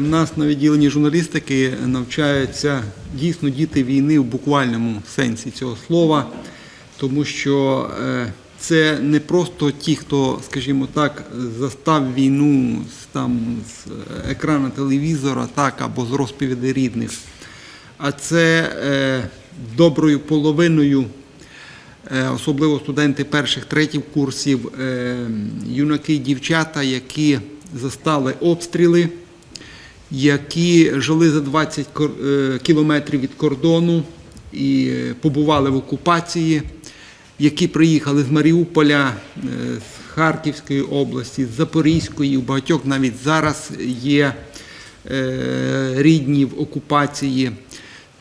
в нас на відділенні журналістики навчаються дійсно діти війни в буквальному сенсі цього слова, тому що е, це не просто ті, хто, скажімо так, застав війну там, з екрану телевізора так, або з розповідей рідних, а це е, доброю половиною Е, особливо студенти перших третіх курсів, е, юнаки дівчата, які застали обстріли, які жили за 20 е, кілометрів від кордону і е, побували в окупації, які приїхали з Маріуполя, е, з Харківської області, з Запорізької, у багатьох навіть зараз є рідні в окупації.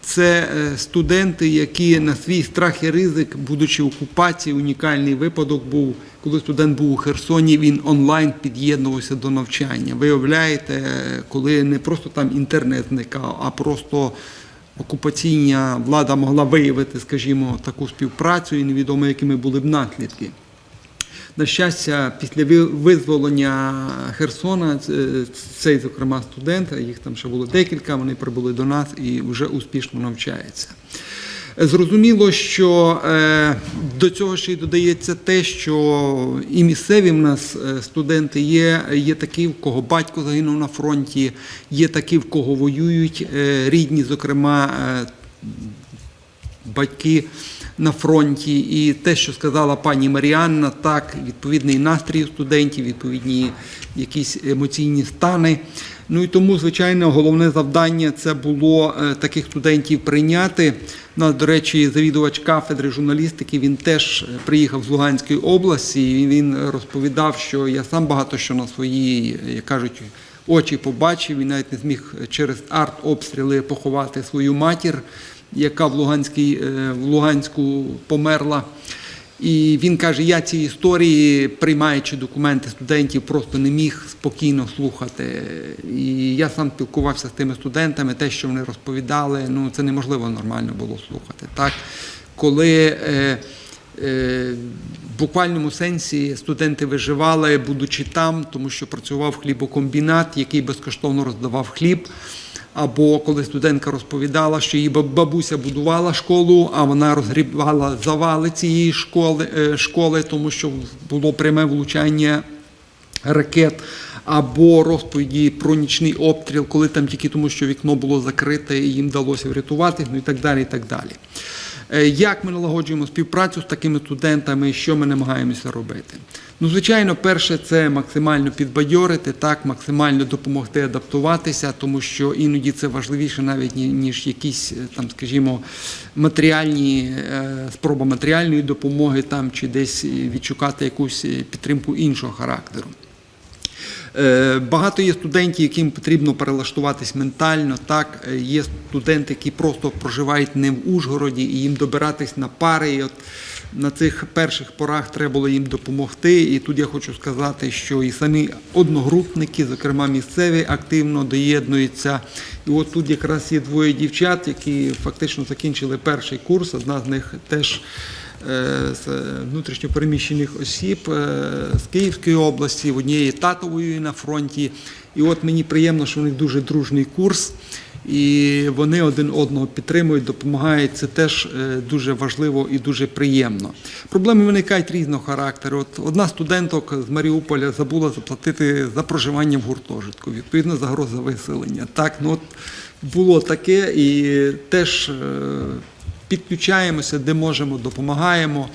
Це студенти, які на свій страх і ризик, будучи в окупації, унікальний випадок був, коли студент був у Херсоні, він онлайн під'єднувався до навчання. Виявляєте, коли не просто там інтернет зникав, а просто окупаційна влада могла виявити, скажімо, таку співпрацю і невідомо, якими були б наслідки. На щастя, після визволення Херсона, е, цей, зокрема, студент, їх там ще було декілька, вони прибули до нас і вже успішно навчаються. Зрозуміло, що е, до цього ще й додається те, що і місцеві в нас е, студенти є, є такі, в кого батько загинув на фронті, є такі, в кого воюють е, рідні, зокрема, батьки на фронті. І те, що сказала пані Маріанна, так, відповідний настрій студентів, відповідні якісь емоційні стани. Ну і тому, звичайно, головне завдання це було е, таких студентів прийняти. У нас, до речі, завідувач кафедри журналістики, він теж е, приїхав з Луганської області, і він розповідав, що я сам багато що на свої, як кажуть, очі побачив і навіть не зміг через арт-обстріли поховати свою матір, яка в, Луганській, е, в Луганську померла. І він каже: я ці історії, приймаючи документи студентів, просто не міг спокійно слухати. І я сам спілкувався з тими студентами, те, що вони розповідали, ну це неможливо нормально було слухати. Так? Коли е, е, в буквальному сенсі студенти виживали, будучи там, тому що працював хлібокомбінат, який безкоштовно роздавав хліб. Або коли студентка розповідала, що її бабуся будувала школу, а вона розгрібала завали цієї школи, е, школи тому що було пряме влучання ракет, або розповіді про нічний обстріл, коли там тільки тому, що вікно було закрите і їм вдалося врятувати, ну і так далі. і так далі. Е, Як ми налагоджуємо співпрацю з такими студентами, що ми намагаємося робити? Ну, звичайно, перше це максимально підбадьорити, так, максимально допомогти адаптуватися, тому що іноді це важливіше навіть ніж якісь е, там, скажімо, матеріальні е, спроба матеріальної допомоги там чи десь е, відшукати якусь підтримку іншого характеру. Багато є студентів, яким потрібно перелаштуватись ментально. Так, є студенти, які просто проживають не в Ужгороді, і їм добиратись на пари. І от на цих перших порах треба було їм допомогти. І тут я хочу сказати, що і самі одногрупники, зокрема місцеві, активно доєднуються. І от тут якраз є двоє дівчат, які фактично закінчили перший курс. Одна з них теж е, з внутрішньопереміщених осіб е, з Київської області, в однієї тато воює на фронті. І от мені приємно, що у них дуже дружний курс, і вони один одного підтримують, допомагають. Це теж е, дуже важливо і дуже приємно. Проблеми виникають різного характеру. От одна студенток з Маріуполя забула заплатити за проживання в гуртожитку. Відповідно, загроза виселення. Так, ну от було таке, і теж. е, підключаємося, де можемо, допомагаємо.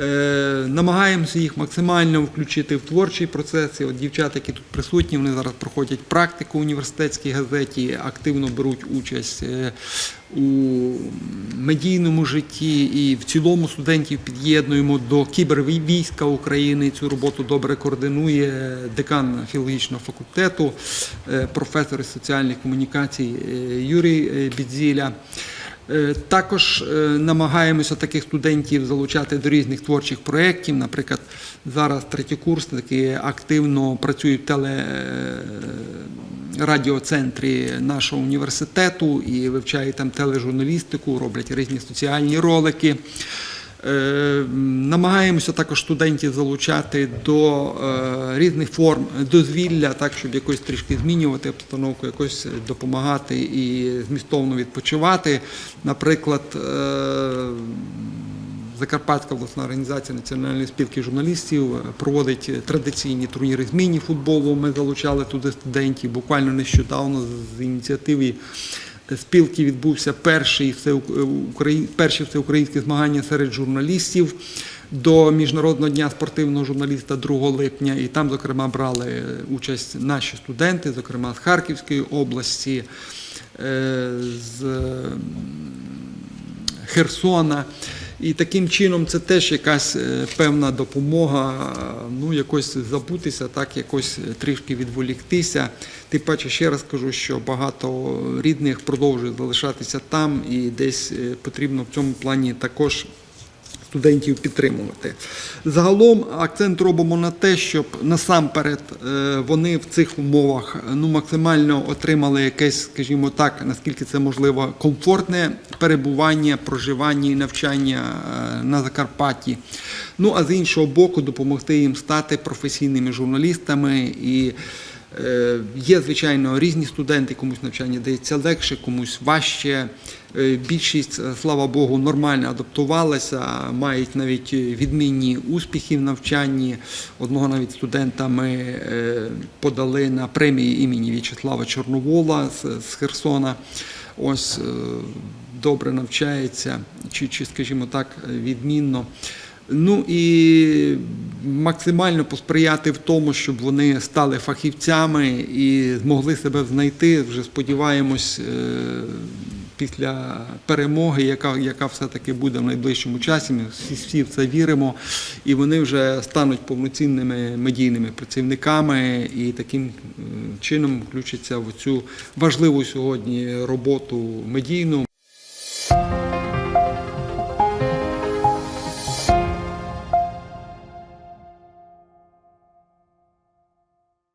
Е, намагаємося їх максимально включити в творчий процес. І От дівчата, які тут присутні, вони зараз проходять практику в університетській газеті, активно беруть участь е, у медійному житті і в цілому студентів під'єднуємо до кібервійська України. Цю роботу добре координує декан філологічного факультету, е, професор із соціальних комунікацій Юрій Бідзіля. Е, Також е, намагаємося таких студентів залучати до різних творчих проєктів. Наприклад, зараз третєкурсники активно працюють в телерадіоцентрі нашого університету і вивчають там тележурналістику, роблять різні соціальні ролики. Е, Намагаємося також студентів залучати до е, різних форм дозвілля, так щоб якось трішки змінювати обстановку, якось допомагати і змістовно відпочивати. Наприклад, е, Закарпатська обласна організація Національної спілки журналістів проводить традиційні турніри з міні-футболу. Ми залучали туди студентів. Буквально нещодавно з ініціативи спілки відбувся перший всеукраї- перші всеукраїнські змагання серед журналістів до Міжнародного дня спортивного журналіста 2 липня. І там, зокрема, брали участь наші студенти, зокрема з Харківської області, е, з Херсона. І таким чином це теж якась е, певна допомога, е, ну якось забутися, так якось трішки відволіктися. Тим паче ще раз кажу, що багато рідних продовжують залишатися там, і десь е, потрібно в цьому плані також студентів підтримувати. Загалом акцент робимо на те, щоб насамперед е, вони в цих умовах е, ну, максимально отримали якесь, скажімо так, наскільки це можливо, комфортне перебування, проживання і навчання е, на Закарпатті. Ну а з іншого боку, допомогти їм стати професійними журналістами і. Е, Є, звичайно, різні студенти, комусь навчання дається легше, комусь важче. Е, Більшість, слава Богу, нормально адаптувалася, мають навіть відмінні успіхи в навчанні. Одного навіть студента ми подали на премії імені В'ячеслава Чорновола з Херсона. Ось е, добре навчається, чи, чи скажімо так, відмінно. Ну і максимально посприяти в тому, щоб вони стали фахівцями і змогли себе знайти. Вже сподіваємось е, після перемоги, яка, яка все-таки буде в найближчому часі. Ми всі, всі в це віримо, і вони вже стануть повноцінними медійними працівниками і таким е, чином включаться в цю важливу сьогодні роботу медійну.